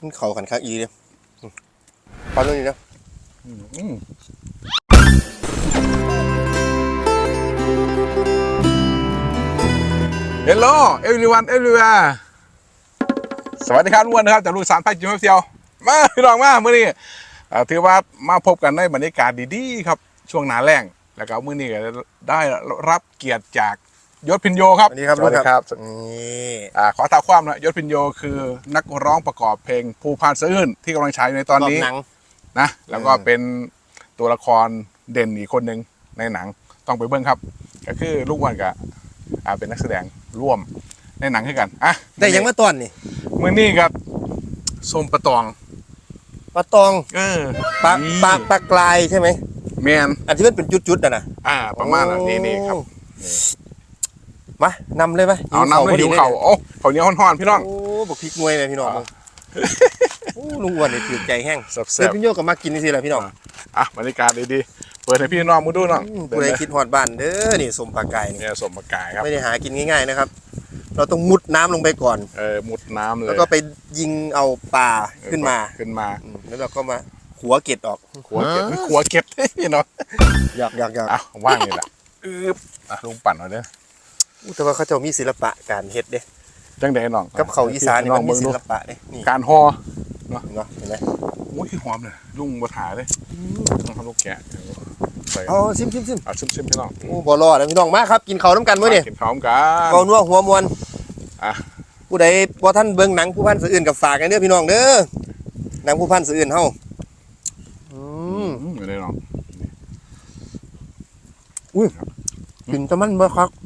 มันเขากันคักอีเด้อืมปลาตัวนี้นะเฮลโลเอวิวันเอวิวาสวัสดีครับทุกคนนะครับจากลูกสารพัดจิมเซียวมาพี่น้องมาเมื่อนี้ถือว่ามาพบกันในบรรยากาศดีๆ ครับ ช่วงหนาแรงแล้วก็เมื้อนี้ก็ได้รับเกียรติจาก ยศพินโยครับสวัสดีครับสวัสดีครับนี่อ่าขอท้าความหนะยศพินโยคือนักร้องประกอบเพลงภูพานสะอื้นที่กำลังฉายอยู่ในตอนนี้รบหนังนะแล้วก็เออเป็นตัวละครเด่นอีกคนหนึ่งในหนังต้องไปเบิ้งครับ ก็คือลูกอ้วันกับอ่าเป็นนักแสดงร่วมในหนังให้กันอะได้ยังมาตอนนี่มือนี่กับส้มปลาตองปลาตองเออปลานี่ปลาปลากลายใช่ไหมแมนอันที่มันเป็นจุดๆน่ะนะอ่า ประมาณนั้นนี่นี่ครับ มานำเลยไหมเอาน้ำเลยหิวเข่าโอ้เขาวเหนี้ยวห่อนๆพี่น้องโอ้บกพริกงวยเลยพี่น้องมึงโอ้ลุงอ้วนนี่ถือใจแห้งแซ่เดี๋ยวบพี่โยกก็มากินนี่สิแหละพี่น้องๆอะบรรยากาศดีๆเปิดให้พี่น้องมาดูหน่อยอืมผู้ใดคิดฮอดบ้านเด้อนี่สมปลากายนี่เนี่ยสมปลากายครับไม่ได้หากินง่ายๆนะครับ เราต้องมุดน้ำลงไปก่อนเออมุดน้ำเลยแล้วก็ไปยิงเอาปลาขึ้นมาขึ้นมาอืมแล้วเราก็มาหัวเกล็ดออกขัวเก็บขัวเก็บพี่น้องอยากอยากอยากอะว่างนี่แหละอึ๊บอะลุงปั่นเอาเด้อ อู้แต่ว่าเขาเจะมีศิลปะการเฮ็ดเด้จังไดน้องกับเขาวอีสานนี่น้มัองนมีเบิ่งศิดูลปะเด้นี่การห่อเนาะเห็นไหมโอ้ยคือหอมเลยลุงบ่ถาเลยต้องทำลูกแกะใส่เอาซิมซิมซิมเอาซึมๆพี่น้องโอ้บ่รอดแล้วพี่น้องมาครับกินข้าวน้ำกันมื้อนี่กินข้าวกัน เบานัวหัวมวนอะ ผู้ใดบ่ท่านเบิ่งหนังผู้พันสื่ออื่นกับฝากกันเด้อพี่น้องเด้อหนังผู้พันสื่ออื่นเฮาอืมอืมอยู่เลยน้องกินแตะมันบ่ครับอืม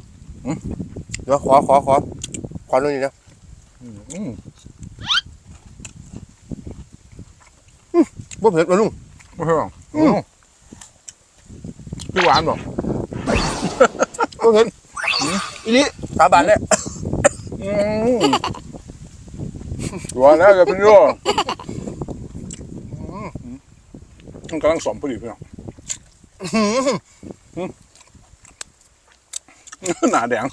เดี๋ยวขอขอขอขอหน่อยนี่นะอืมอืมบ่เผ็ดบ่ลุงโอ้โหอืมพี่หวานบ่บ่เผ็ดอีหลีสาบานเลยอืมหวานแล้วจะเป็นโยมันกำลังสมพอดีพี่น้อง หนาแดง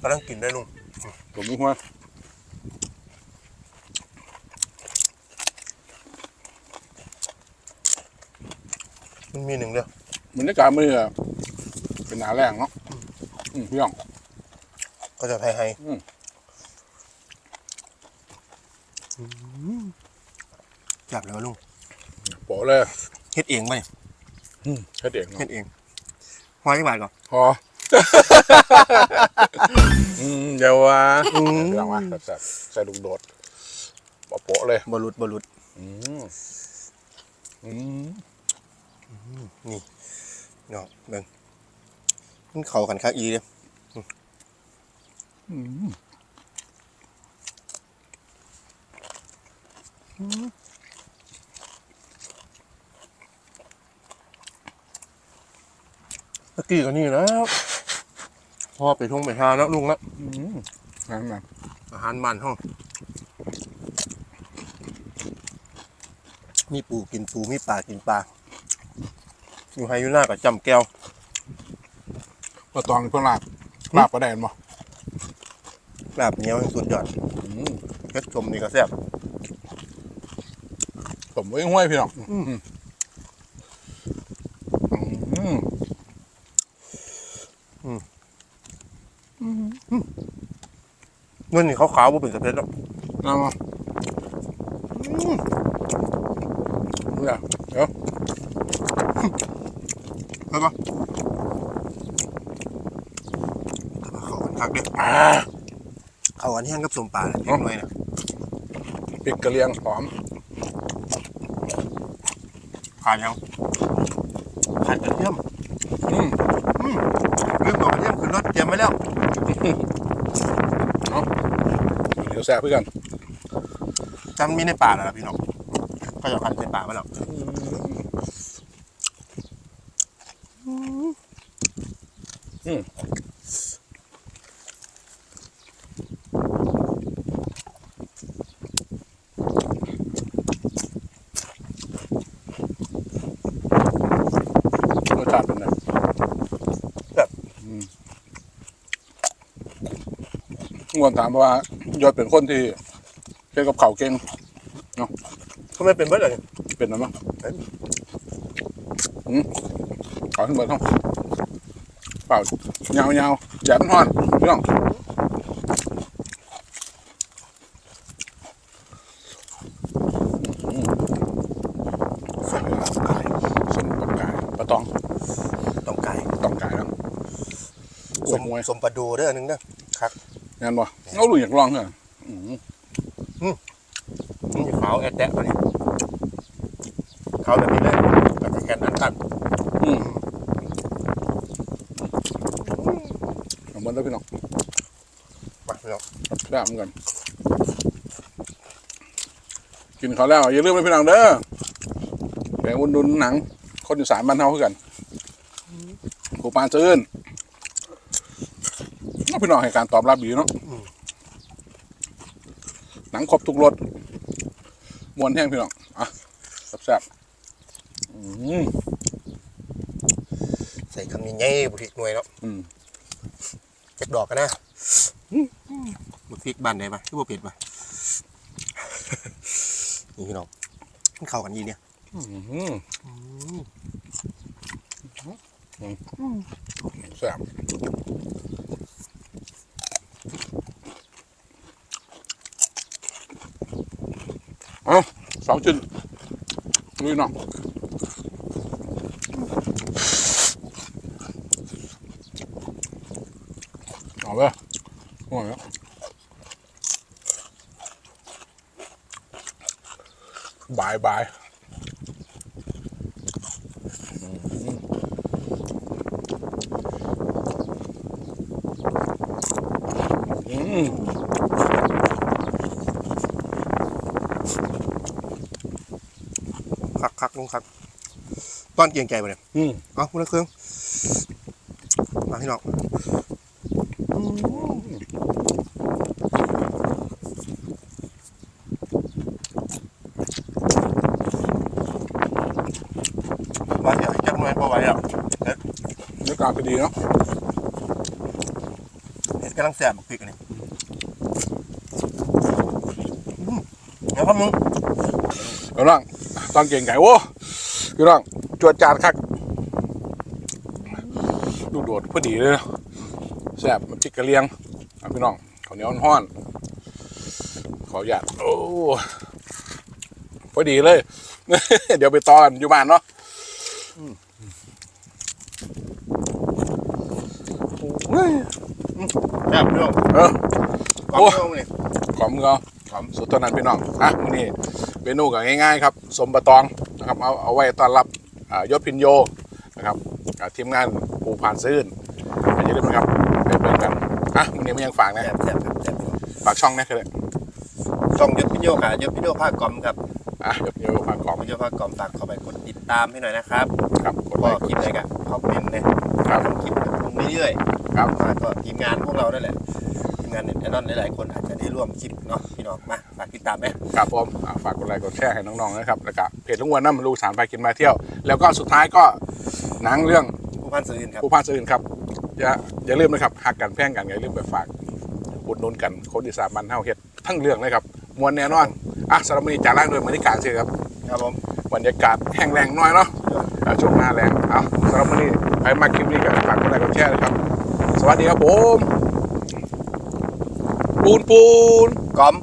กำลังกินได้ลุงผมนึกว่ามันมีหนึ่งเดียวบรรยากาศมืออะเป็นหนาแรงเนาะอืมพี่น้องก็จะไทยให้อืมจับแล้วลุงโปะเลยเฮ็ดเองป่ะ เนี่ยอืมแค่เด็กเนาะเฮ็ดเองหอยจักบาทก่อนพออืมเดี๋ยวว่าอืมเรื่องว่าแซ่บๆใส่ลูกโดดโปะโปะเลยบ่หลุดบ่หลุดอืมอืมเนาะเบิ่งมันเข้ากันคักอีเด้อืม ตะกี้ก็นี่แล้วพอไปทุ่งไปทาแล้วลุงละอืมนั่นน่ะอาหารบ้านห้องมีปูกินปูมีปลากินปลาอยู่ไฮอยู่หน้ากับจำแก้วปลาตองเพื่อนลาบลาบปลาแดนบ่ลาบเหนียวสุดยอดอืมเพชรชมนี่ก็แซ่บผมไม่ห้วยพี่น้องอืมอืม เงินนี่เขาขาวบ่เป็นสะเพชรหรอกนั่นมาดูอะเดี๋ยวแล้วก็แต่ว่าเขากันคักเด้อ่าเขาอันแห้งกับสมปลาเลยเล็กน้อยนะพริกกระเลียงหอมขาดยังขาดกระเทียมอืม ว้แล้วเดี๋ยวแซ่บเพื่อนจำมีในป่าแล้วล่ะพี่น้องก็จะคันในป่ามาแล้วอืมรสชา ติเป็นไงแบบอืมงวนถามว่ายอดเป็นคนที่เก่งกับเขาวเก่งเขาไม่เป็นเบิร์ดเลยเป็นนะมั้งอืมขอขึ้นเบอร์ท่องเปล่าเงาเงาๆแจ่มนทอนพี่น้องอืมส้มปลากายส้มปลากายปลาตองต้องไก่ตองกายแล้วกสล้วยมมวยสมปลาดูเด้อหนึงเด้อครับ งานบ่เอาลุยอยากลองเถอะอืมนี่ขาวแอดแดะตัวนี้ขาวแบบนี้เลยแบบแกนอันกันอืมเอาเหมือนเด้อพี่น้องมาพี่น้องครับแซ่บเหมือนกัน กินเขาวแล้ว อย่าลืมนะพี่น้องเด้อแบ่งอุ่นดุนหนัง คนอีสานบ้านเฮาคือกันผู้ปานซื่นเอา พี่น้องให้การตอบรับดีเนาะหนังครบทุกรสมวนแห้งพี่น้อง อะแซ่บๆอืมใส่คำใหญ่ๆบุพริกหน่วยเนาะอืมเจ็บดอกกันนะบุพริกบ้านไหนปะที่บัวเผ็ดปะนี่พี่น้องมันเข้ากันยีเนี่ยอืมแซ่บ เอาสองชิ้นลุยน้องเอาไปโอ้ยบายบาย อืม คักคักลุงคักตอนเกียงใจปะเนี่ยอืมเอาคุณละเครื่องมาพี่น้องมาเดี๋ยวให้จักหน่วยพอไหวอะบรรยากาศก็ดีเนาะเห็ดกำลังแสบบักพริกอันนี้อืมเดี๋ยวครับมึงกำลัง ตอนเก่งไก่โว้กำลังจวดจานคักลูกโดดพอดีเลยนะแซ่บมันจิกกระเลียงอะพี่น้องข้าวเหนียวห้อนๆขออนุญาตโอ้พอดีเลย เดี๋ยวไปตอนอยู่บ้านเนาะแสบพี่น้องเออขอบคุณเลยขอมเงาขอมสุดเท่านั้นพี่น้องอะมื้อนี้ เมนูก็ง่ายๆครับสมปะตองนะครับเอาเอาไว้ต้อนรับอ่ายศพินโยนะครับอ่าทีมงานปูผ่านซื่นอย่าลืมนะครับไปเบิ่งกันอะมื้อนี้มันยังฝากแสนะบแสบครับแสบพี่น้องฝากช่องนะคือช่องยุทธพิโยค่ะยุทธพิโยภาคกอมครับอะยศพินโยฝากของพิโยภาคกอมฝากเข้าไปกดติดตามให้หน่อยนะครับครับกดก็ไลค์คลิปอะไรกันคอมเมนต์เนี่ยครับทำคลิปแบบลงเรื่อยๆครับมาก็ทีมงานพวกเราได้แหละทีม งานเน็ตไอดอลหลายๆคนอาจจะได้ร่วมคลิปเนาะพี่น้องมาฝากติดตามไหมครับผมอะฝากกดไลค์กดแชร์ให้น้องๆนะครับแล้วก็เพจลุงวันน้ำลูกสารไปกินมาเที่ยว แล้วก็สุดท้ายก็หนังเรื่องผู้พันสื่อครับผู้พานซื่นครับอย่าอย่าลืมนะครับหักกันแพร่งกันอย่าลืมไปฝากอุดหนุนกันคนอีสานบ้านเฮาเฮ็ดทั้งเรื่องเลยครับมวลแน่นอนอะสำหรับวันนี้จากล่างโดยบรรยากาศเชื่อครับครับผมบรรยากาศแห้งแรงน้อยเนาะอะช่วงหน้าแรงเอาสำหรับวันนี้ใครมาคลิปนี้ก็ฝากกดไลค์กดแชร์เลยครับ สวัสดีครับผม ปูนปูนกอม